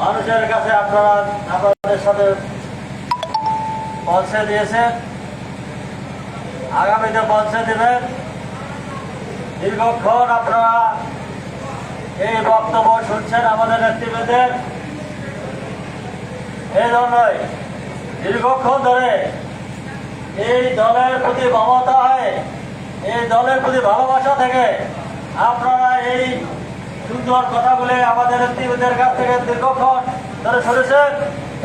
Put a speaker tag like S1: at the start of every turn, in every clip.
S1: মানুষের কাছে আপনারা আপনাদের সাথে পৌঁছে দিয়েছেন। আগামীতে পৌঁছে দেবেন। দীর্ঘক্ষণ আপনারা এই বক্তব্য শুনছেন আমাদের নেতৃবৃন্দের। এই জন্যই দীর্ঘক্ষণ ধরে এই দলের প্রতি মমতা হয়, এই দলের প্রতি ভালোবাসা থেকে আপনারা এই সুন্দর কথাগুলি আমাদের নেতৃবৃন্দের কাছ থেকে দীর্ঘক্ষণ ধরে শুনেছেন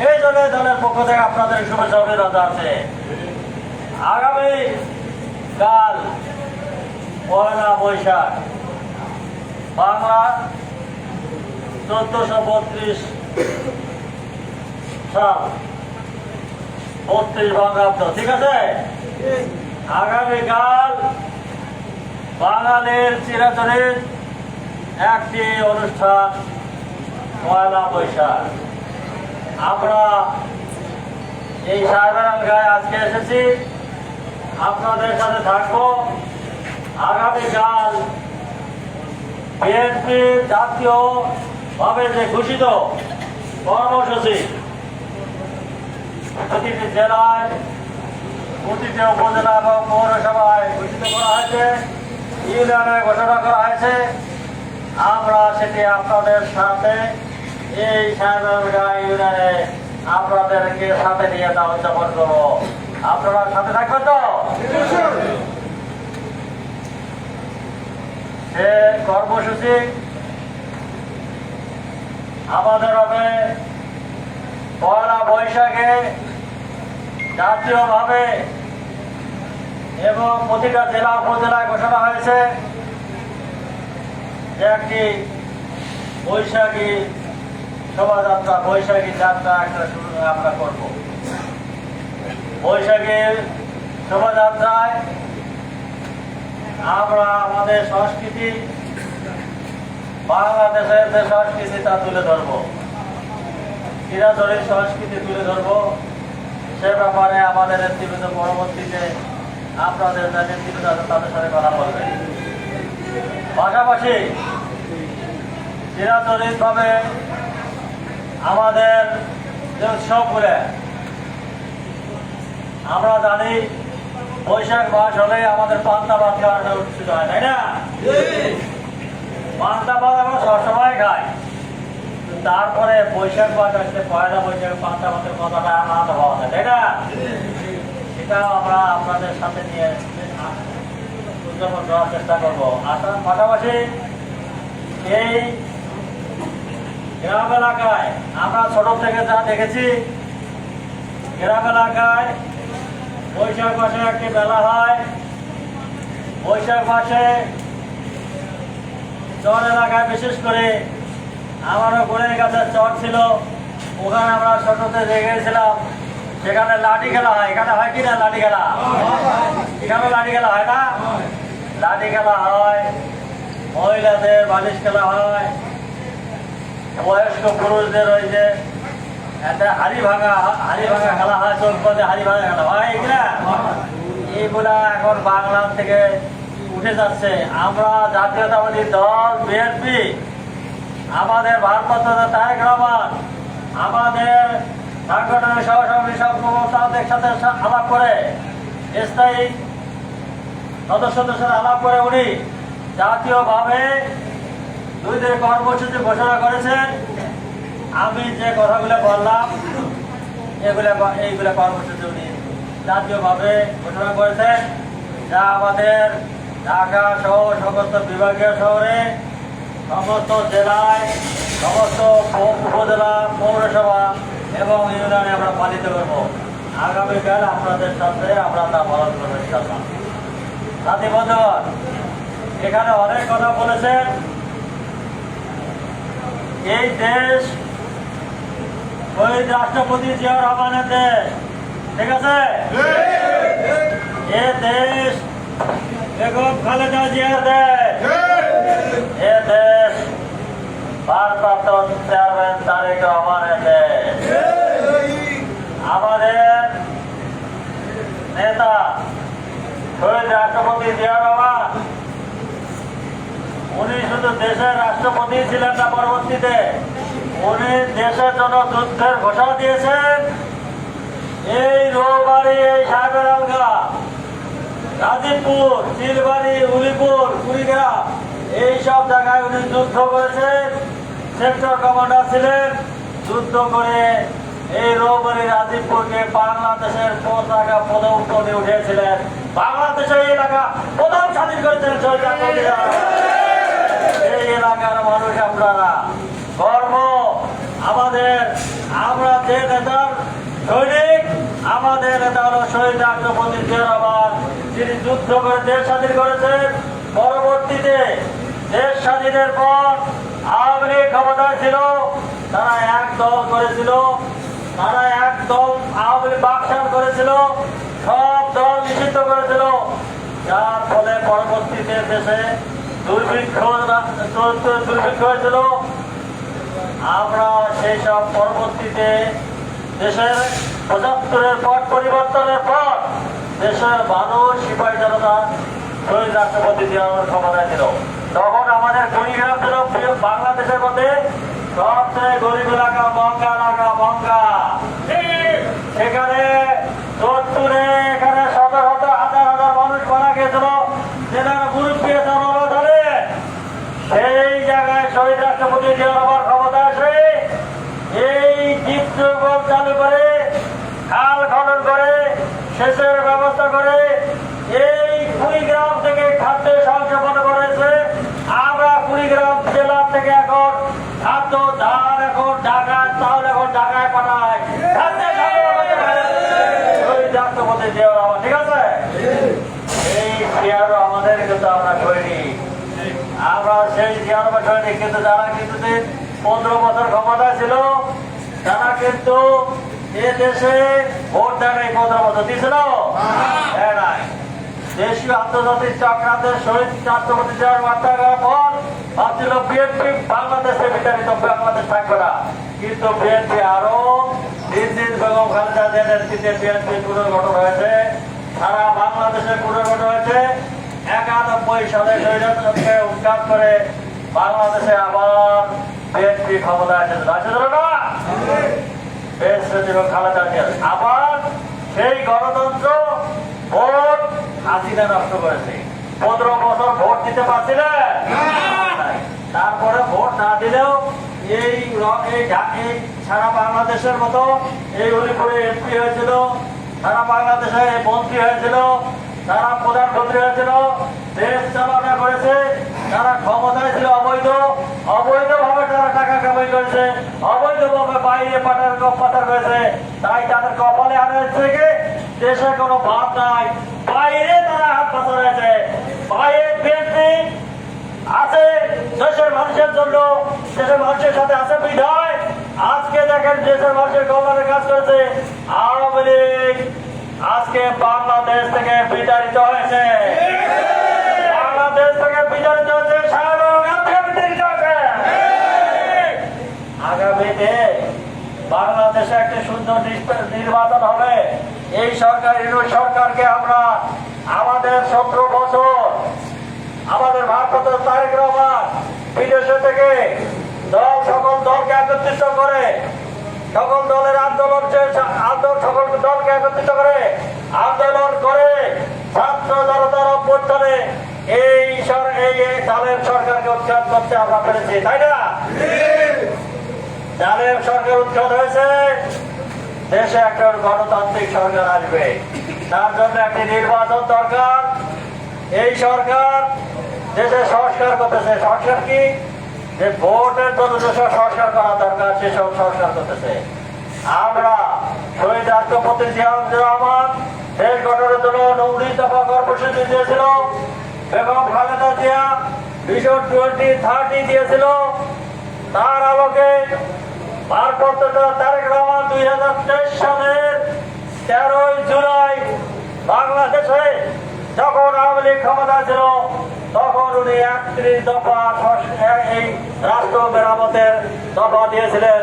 S1: এই জন্য দলের পক্ষ থেকে আপনাদের শুভেচ্ছা অভিনন্দন আছে আগামী কাল পয়লা বৈশাখ, বাংলা চোদ্দশো বত্রিশ সাল, বত্রিশ বঙ্গাব্দ ঠিক আছে? আগামীকাল বাঙালির চিরাচরিত একটি অনুষ্ঠান, পয়লা বৈশাখ। আমরা এই সাহেবের গায়ে আজকে এসেছি। আপনাদের সাথে থাকব। আগামীকাল বিএনপি জাতীয় ভাবে যে ঘোষিত কর্মসূচি, প্রতিটি জেলায়, প্রতিটি উপজেলা এবং পৌরসভায় ঘোষিত করা হয়েছে, ইউনিয়নে ঘোষণা করা হয়েছে। আমরা সেটি আপনাদের সাথে, এই ইউনিয়নে আপনাদেরকে সাথে নিয়ে তা উদযাপন করব। আপনারা সাথে থাকবেন তো? সে কর্মসূচি আমাদের হবে পয়লা বৈশাখে জাতীয়ভাবে এবং প্রতিটা জেলা উপজেলায় ঘোষণা হয়েছে। একটি বৈশাখী শোভাযাত্রা, বৈশাখী যাত্রা একটা শুরু আমরা করব। বৈশাখীর শোভাযাত্রায় আমরা আমাদের সংস্কৃতি, বাংলাদেশের যে সংস্কৃতি তা তুলে ধরবো। চিরাচরিত সংস্কৃতি তুলে ধরবো। সে ব্যাপারে আমাদের নেতৃবৃন্দ পরবর্তীতে আপনাদের নেতৃবৃন্দ তাদের সাথে কথা বলবেন। পাশাপাশি চিরাচরিতভাবে আমাদের যে উৎসবগুলো আমরা জানি বৈশাখ মাস হলে আমাদের পান্তা ভাত খাওয়াটা অনুষ্ঠিত হয়, তাই না? পান্তা ভাত আমরা সবসময় খাই। তারপরে বৈশাখ মাস আসলে পয়লা বৈশাখ পান্তা ভাতের কথাটা আলাদা হওয়া যায়, তাই না? সেটাও আমরা আপনাদের সাথে নিয়ে উদযাপন করার চেষ্টা করব। আর তার পাশাপাশি এই গ্রাম এলাকায় আমরা ছোট থেকে যা দেখেছি, গ্রাম এলাকায় বৈশাখ মাসে একটি মেলা হয়। বৈশাখ মাসে চর এলাকায় বিশেষ করে আমারও গোড়ের কাছে চর ছিল। ওখানে আমরা ছোটতে দেখেছিলাম সেখানে লাঠি খেলা হয়। এখানে হয় কি না, লাঠি খেলা? এখানে লাঠি খেলা হয় না? লাঠি খেলা হয়, মহিলাদের বালিশ খেলা হয়, বয়স্ক পুরুষদের যে একটা হাড়ি ভাঙা হাড়ি ভাঙা খেলা হয় চোখ পথে হাড়ি ভাঙা খেলা হয়। এগুলা এইগুলা এখন বাংলা থেকে উঠে যাচ্ছে। আমরা জাতীয়তাবাদী দল, বিএনপি, আমাদের ভারপ্রাপ্ত তারেক রহমান, আমাদের সাংগঠনিক সহসভাপতি সব তাদের সাথে আলাপ করে, স্থায়ী সদস্যদের সাথে আলাপ করে উনি জাতীয়ভাবে দুই দিনের কর্মসূচি ঘোষণা করেছেন। আমি যে কথাগুলো বললাম, এগুলো এইগুলো কর্মসূচি উনি জাতীয়ভাবে ঘোষণা করেছেন। যা আমাদের ঢাকা সহ সমস্ত বিভাগীয় শহরে, সমস্ত জেলায়, সমস্ত উপজেলা, পৌরসভা এবং ইউনিয়নে আমরা পালিত করব। আগামীকাল আপনাদের সাথে আমরা তা পালন করব সাথী বন্ধুগণ, এখানে অনেক কথা বলেছেন। এই দেশ রাষ্ট্রপতি জিয়া রহমানের দেশ, ঠিক আছে? এ দেশ বেগম খালেদা দেশ। এ দেশ ভারপ্রাপ্ত চেয়ারম্যান তারেক রহমানের দেশ। আমাদের নেতা রাষ্ট্রপতি জিয়া রহমান উনি দেশের রাষ্ট্রপতি ছিলেন পরবর্তীতে। উনি দেশের জন্য যুদ্ধের ঘোষণা দিয়েছেন। এই রোবাড়ি এই সাহেবের আলগা চিলবাড়ি উলিপুর, কুড়িগ্রাম, এই সব জায়গায় উনি যুদ্ধ করেছেন। সেক্টর কমান্ডার ছিলেন। যুদ্ধ করে এই রোববারি রাজীবপুরকে বাংলাদেশের পতাকা পদউত্তরে উঠেছিলেন। বাংলাদেশের এলাকা প্রথম স্বাধীন রাজবন্দীরা। এই এলাকার মানুষ আপনারা। কর্ম আমাদের, আমরা যে নেতার সৈনিক, আমাদের নেতা হলো শহীদ রাষ্ট্রপতি রহমান যিনি যুদ্ধ করে দেশ স্বাধীন করেছেন। পরবর্তীতে দেশ স্বাধীনের পর আওয়ামী লীগ ক্ষমতায় ছিল। তারা এক দল করেছিল। তারা এক দল আওয়ামী লীগ বাকশাল করেছিল, সব দল নিষিদ্ধ করেছিল। যার ফলে পরবর্তীতে দেশে দুর্ভিক্ষ দুর্ভিক্ষ হয়েছিল। আমরা সেই সব পরবর্তীতে দেশের পঁচাত্তরের পর পরিবর্তনের পর দেশের মানুষ সিপাহী জনতা শহীদ রাষ্ট্রপতি জিয়াউর ক্ষমতায় ছিল। তখন আমাদের কুড়িগ্রাম বাংলাদেশের মধ্যে গরিব এলাকা বঙ্গা এলাকা বঙ্গা সেখানে এখানে শত শত হাজার হাজার মানুষ মারা গিয়েছিল। পেয়েছে ধরে সেই জায়গায় শহীদ রাষ্ট্রপতি জিয়া রহমান ক্ষমতা আসে এই চিত্রকল চালু করে, খাল খনন করে, সেচের ব্যবস্থা করে, এই কুড়িগ্রাম থেকে খাদ্য সংক্ষেপণ করেছে আমরা কুড়িগ্রাম জেলা থেকে এখন খাদ্য ধান এখন ঢাকায় চাউল এখন ঢাকায় পাঠায় খাদ্য সংরক্ষণ করে। শহীদ রাষ্ট্রপতি জিয়া রহমান ঠিক আছে এই জিয়ারও আমাদের কিন্তু আমরা করিনি। আমরা সেই জিয়ার বছর কিন্তু যারা কিন্তু পনেরো বছর ক্ষমতা ছিল, তারা কিন্তু এ দেশে ভোট দেয় নাই পনেরো বছর। দিয়েছিল দেয় নাই। দেশীয় আন্তর্জাতিক চক্রান্তের শহীদ রাষ্ট্রপতি যাওয়ার বার্তা দেওয়ার পর ভাবছিল বিএনপি বাংলাদেশে বিতাড়িত বাংলাদেশ থাকবে না। কিন্তু বিএনপি আরও দিন দিন বেগম খালেদা জিয়ার নেতৃত্বে বিএনপি পুনর্গঠন হয়েছে। সারা বাংলাদেশে পুনর্গঠন হয়েছে। একানব্বই সালে স্বৈরাচারকে উৎখাত করে বাংলাদেশে আবার বিএনপি ক্ষমতায় এসেছিল আসছিল না বেশ খালেদা আবার সেই গণতন্ত্র ভোট হাসিনা নষ্ট করেছে। পনেরো বছর ভোট দিতে পারছিলেন? তারপরে ভোট না দিলেও এই এই ঢা- সারা বাংলাদেশের মতো এই উলিপুরে এমপি হয়েছিল সারা বাংলাদেশে মন্ত্রী হয়েছিল তারা প্রধানমন্ত্রী হয়েছিল, দেশ চালনা করেছে, তারা ক্ষমতায় ছিল অবৈধ, অবৈধভাবে তারা টাকা কামাই করেছে, অবৈধভাবে বাইরে পাঠার পাঠার করেছে, তাই তাদের কপালে আনা থেকে দেশে কোনো ভাব নাই। বাইরে তারা হাত পাথর হয়েছে বাইরে বিএনপি আছে, দেশের মানুষের জন্য, দেশের মানুষের সাথে আছে বিধায়। আজকে দেখেন দেশের মানুষের কল্যাণের কাজ করেছে, আওয়ামী লীগ। আজকে বাংলাদেশ থেকে বিতাড়িত হয়েছে। বাংলাদেশ থেকে বিতাড়িত হয়েছে আগামীতে বাংলাদেশে একটি সুন্দর নির্বাচন হবে। এই সরকার ইনু সরকারকে আমরা আমাদের সতেরো বছর, আমাদের ভারপ্রাপ্ত তারেক রহমান বিদেশে থেকে দল সকল দলকে একত্রিত করে, সকল দলের আন্দোলন আন্দোলন সকল দলকে একত্রিত করে, আন্দোলন করে ছাত্র জনতার অভ্যুত্থানে এই এই দলের সরকারকে উৎখাত করতে আমরা পেরেছি, তাই না? যাদের সরকার উৎখাত হয়েছে, দেশে একটা গণতান্ত্রিক সরকার আসবে। তার জন্য একটি নির্বাচন দরকার। এই সরকার দেশে সংস্কার করতেছে, সংস্কার কি? যে ভোটের জন্য যেসব সংস্কার করা দরকার সেসব সংস্কার করতেছে। আমরা শহীদ রাষ্ট্রপতি জিয়াউর রহমান দেশ গঠনের জন্য উনিশ দফা কর্মসূচি দিয়েছিল এবং Khaleda Zia vision twenty thirty দিয়েছিল। তার আলোকে ভারপ্রাপ্ত তারেক রহমান দুই হাজার তেইশ সালের তেরোই জুলাই বাংলাদেশে যখন আওয়ামী লীগ ক্ষমতা ছিল তখন একত্রিশ দফা এই রাষ্ট্র মেরামতের দফা দিয়েছিলেন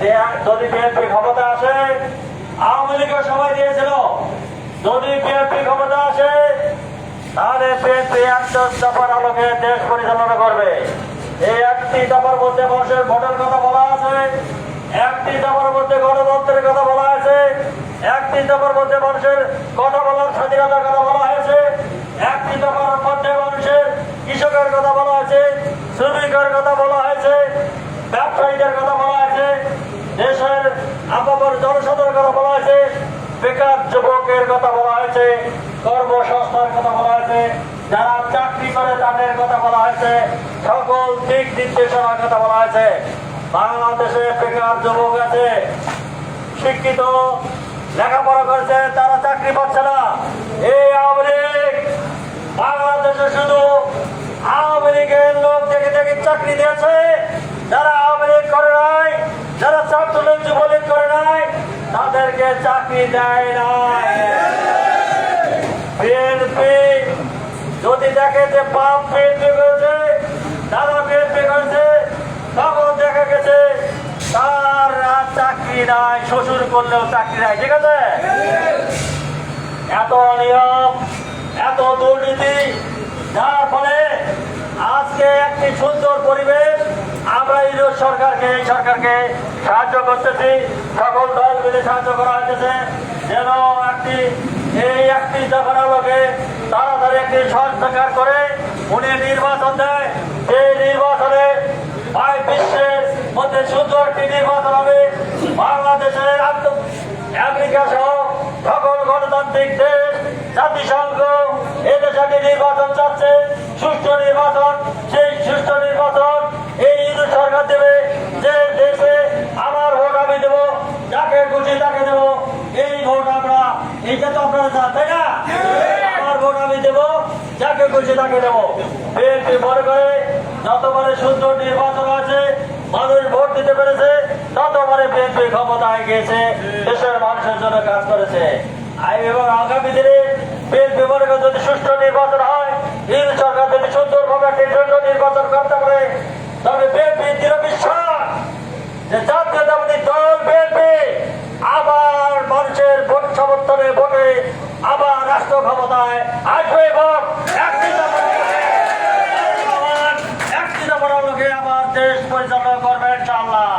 S1: যে যদি বিএনপি ক্ষমতা আসে, আওয়ামী লীগের সময় দিয়েছিল। যদি বিএনপি ক্ষমতা আসে, তাহলে বিএনপি একজন দফার আলোকে দেশ পরিচালনা করবে। এই একটি দফার মধ্যে মানুষের ভোটের কথা বলা আছে, একটি দফার মধ্যে গণতন্ত্রের কথা বলা আছে, একটি দফার মধ্যে মানুষের কথা বলার স্বাধীনতার কথা বলা হয়েছে, একটি দফার কৃষকের কথা বলা হয়েছে, শ্রমিকের কথা বলা হয়েছে, ব্যবসায়ীদের কথা বলা হয়েছে, দেশের আপামর জনসাধারণের কথা বলা হয়েছে, বেকার যুবকের কথা বলা হয়েছে কর্মসংস্থার কথা বলা হয়েছে, যারা চাকরি করে তাদের কথা বলা হয়েছে, সকল দিক নির্দেশনার কথা বলা হয়েছে। বাংলাদেশে বেকার যুবক আছে, শিক্ষিত, লেখাপড়া করছে, তারা চাকরি পাচ্ছে না। এই আওয়ামী বাংলাদেশে শুধু চাকরি দিয়েছে, যারা আওয়ামী লীগ করে নাই, যারা ছাত্রলীগ যুবলীগ করে নাই, তাদেরকে চাকরি দেয় নাই। বিএনপি যদি দেখে যে বাপ বিএনপি করেছে দাদা বিএনপি করেছে তখন দেখা গেছে, তার আর চাকরি নাই, শ্বশুর করলেও চাকরি নাই, ঠিক আছে? এত নিয়ম এত দুর্নীতি, যার ফলে আজকে একটি সুন্দর পরিবেশ। আমরা ইউরোপ সরকারকে, এই সরকারকে সাহায্য করতেছি। সকল দল মিলে সাহায্য করা হয়েছে যেন একটি, এই একটি দফার আলোকে তাড়াতাড়ি একটি সংস্কার করে উনি নির্বাচন দেয়। এই নির্বাচনে বিশ্বের মধ্যে সুন্দর একটি নির্বাচন হবে। বাংলাদেশের আমেরিকা সহ সকল গণতান্ত্রিক দেশ, জাতিসংঘ এদেশে নির্বাচন চাচ্ছে। সুষ্ঠু নির্বাচন, সেই সুষ্ঠু নির্বাচন এই ইন্দু সরকার দেবে, যে দেশে আমার ভোট আমি দেবো, যাকে খুশি তাকে দেবো, এই ভোট আমরা, এইটা তো আপনারা চান তাই না? আমার ভোট আমি দেবো, যাকে খুশি তাকে দেবো। বিএনপি মনে করে, যতবারে সুন্দর নির্বাচন আছে, মানুষ ভোট দিতে পেরেছে, ততবারে বিএনপি ক্ষমতায় গিয়েছে, দেশের মানুষের জন্য কাজ করেছে। আগামী দিনে বিএনপি মনে করে যদি সুষ্ঠু নির্বাচন হয় সুন্দরভাবে নির্বাচন করতে পারে তবে বিএনপি, দৃঢ় বিশ্বাস যে জাতীয়তাবাদী দল বিএনপি আবার মানুষের ভোট সমর্থনে ভোটে আবার রাষ্ট্র ক্ষমতায় আসবে এবং একটি একটি লোকে আবার দেশ পরিচালনা করবে ইনশাআল্লাহ।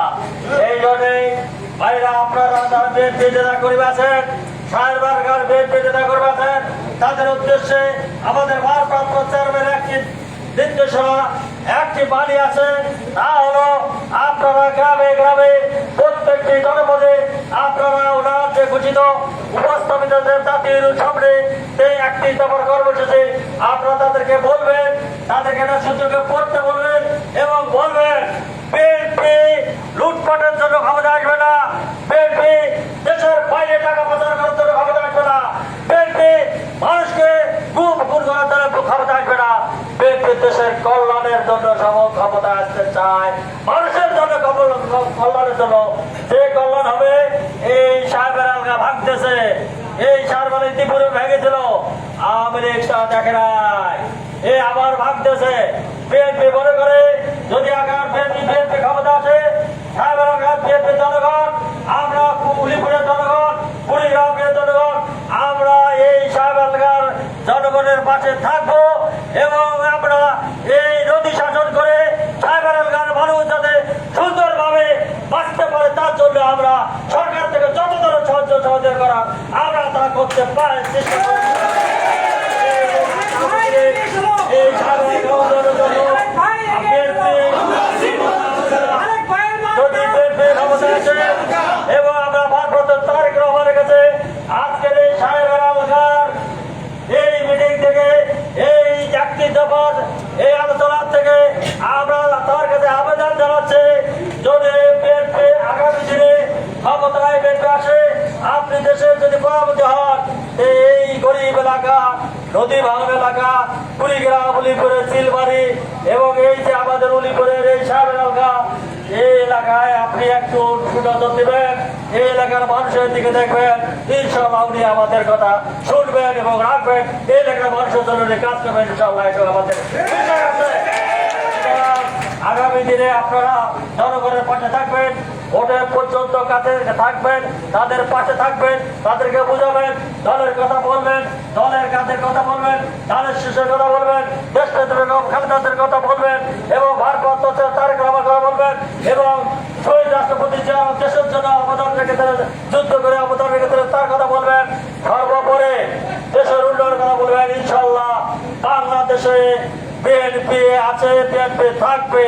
S1: এই জন্যই ভাইরা, আপনারা যারা বিএনপি নেতা করিবে আছেন সাহেব বার্গার বিএনপি নেতা আছেন তাদের উদ্দেশ্যে আমাদের ভারপ্রাপ্ত চেয়ারম্যান একটি নির্দেশনা একটি বাণী আছে, তা হলো আপনারা গ্রামে গ্রামে প্রত্যেকটি জনপদে আপনারা ওনার যে ঘোষিত উপস্থাপিত যে জাতির এই একটি দফার কর্মসূচি, আপনারা তাদেরকে বলবেন তাদেরকে সুযোগে পড়তে বলবেন এবং বলবেন, বিএনপি লুটপাটের জন্য ক্ষমতা আসবে না বিএনপি দেশের বাইরে টাকা পাচার করার জন্য ক্ষমতা আসবে না বিএনপি মানুষকে গুম খুন করার জন্য ক্ষমতা আসবে না বিএনপি দেশের কল্যাণের জন্য সব ক্ষমতা আসতে চায় মানুষের জন্য কল্যাণ- কল্যাণের জন্য যে কল্যাণ হবে এই সাহেবের আলগা ভাগতেছে এই সারবালি ত্রিপুরে ভেঙেছিল আওয়ামী লীগ তা দেখে নাই এ আবার ভাগতেছে বিএনপি মনে করে যদি আগার বিএনপি বিএনপি ক্ষমতা আছে সাহেবের আঘাত বিএনপি জনগণ আমরা উলিপুরের জনগণ কুড়িগ্রামের জনগণ আমরা এই সাহেব এলাকার জনগণের পাশে থাকব এবং আমরা এই নদী শাসন করে সাহেবের এলাকার মানুষ যাতে সুন্দরভাবে বাঁচতে পারে তার জন্য আমরা সরকার থেকে যত ধরনের সাহায্য সহযোগ করার আমরা তা করতে পারি চেষ্টা করছি এই সাহেবের এলাকার জন্য যদি বিএনপি ক্ষমতা আসে এবং আমরা ভারপ্রাপ্ত তারেক রহমানের কাছে আজকের এই সাহেবের এলাকার এই মিটিং থেকে এই চাকরি দফার এই আলোচনা থেকে আমরা তার কাছে আবেদন জানাচ্ছি যদি বিএনপি আগামী দিনে ক্ষমতায় বিএনপি আসে আপনি দেশের যদি পরামর্শ হন এই গরিব এলাকা, নদী ভাঙন এলাকা, কুড়িগ্রাম, উলিপুরে সিলবাড়ি এবং এই যে আমাদের উলিপুরের এই সাহেবের এলাকা এই এলাকায় আপনি একটু সুনজর দিবেন, এই এলাকার মানুষের দিকে দেখবেন ইনশাল্লাহ আপনি আমাদের কথা শুনবেন এবং রাখবেন। এই এলাকার মানুষের জন্য কাজ করবেন ইনশাল্লাহ এটা আমাদের আগামী দিনে আপনারা জনগণের পাশে থাকবেন। ভোটের পর্যন্ত কাছে থাকবেন, তাদের পাশে থাকবেন, তাদেরকে বুঝাবেন, দলের কথা বলবেন, দলের কাজের কথা বলবেন ধানের শিশুর কথা বলবেন দেশ নেত্রী খালেদাদের কথা বলবেন, এবং ভারপ্রাপ্ত তারেক রহমান কথা বলবেন, এবং শহীদ রাষ্ট্রপতি যে দেশের জন্য অবদান রেখেছিলেন, যুদ্ধ করে অবদান রেখেছিলেন, তার কথা বলবেন, সর্বোপরি দেশের উন্নয়নের কথা বলবেন ইনশাল্লাহ বাংলাদেশে বিএনপি আছে, বিএনপি থাকবে।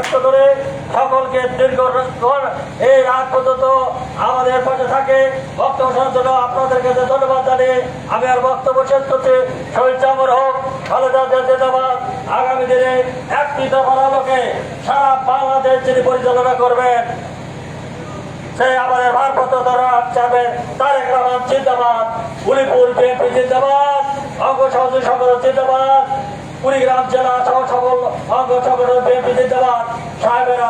S1: ব্যক্ত করে সকলকে এই রাত পর্যন্ত আমাদের পাশে থাকে। বক্তব্য শোনার জন্য আপনাদের কাছে ধন্যবাদ জানিয়ে আমি আর বক্তব্য শেষ করছি। শহীদ চামর হোক, খালেদা জিন্দাবাদ। আগামী দিনে একটি দফার আলোকে সারা বাংলাদেশ যিনি পরিচালনা করবেন সেই আমাদের ভারপ্রাপ্ত ধরা চাবেন তারেক রহমান জিন্দাবাদ। উলিপুর বিএনপি জিন্দাবাদ। অঙ্গ সহযোগী সংগঠন জিন্দাবাদ। কুড়িগ্রাম জেলা সহ সকল অঙ্গ বিএনপি জিন্দাবাদ সাহেবের